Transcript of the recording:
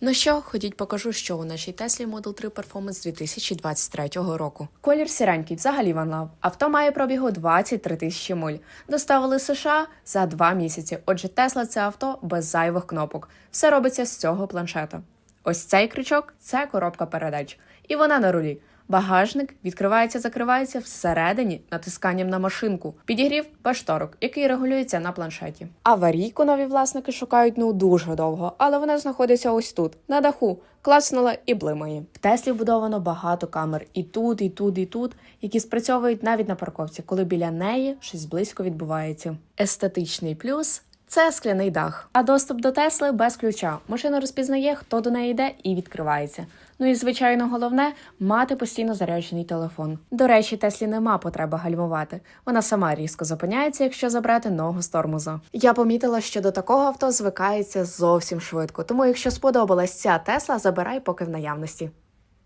Ну що, ходіть покажу, що у нашій Теслі Model 3 Performance 2023 року. Колір сіренький, взагалі ванлав. Авто має пробігу 23 тисячі миль. Доставили США за два місяці. Отже, Тесла це авто без зайвих кнопок. Все робиться з цього планшета. Ось цей крючок це коробка передач, і вона на рулі. Багажник відкривається, закривається всередині натисканням на машинку. Підігрів без шторок, який регулюється на планшеті. Аварійку нові власники шукають ну дуже довго, але вона знаходиться ось тут, на даху. Клацнула і блимає. В Теслі вбудовано багато камер і тут, і тут, і тут, які спрацьовують навіть на парковці, коли біля неї щось близько відбувається. Естетичний плюс. Це скляний дах, а доступ до Тесли без ключа. Машина розпізнає, хто до неї йде, і відкривається. Ну і звичайно, головне мати постійно заряджений телефон. До речі, Теслі нема потреби гальмувати. Вона сама різко зупиняється, якщо забрати ногу з тормоза. Я помітила, що до такого авто звикається зовсім швидко. Тому, якщо сподобалась ця Тесла, забирай поки в наявності.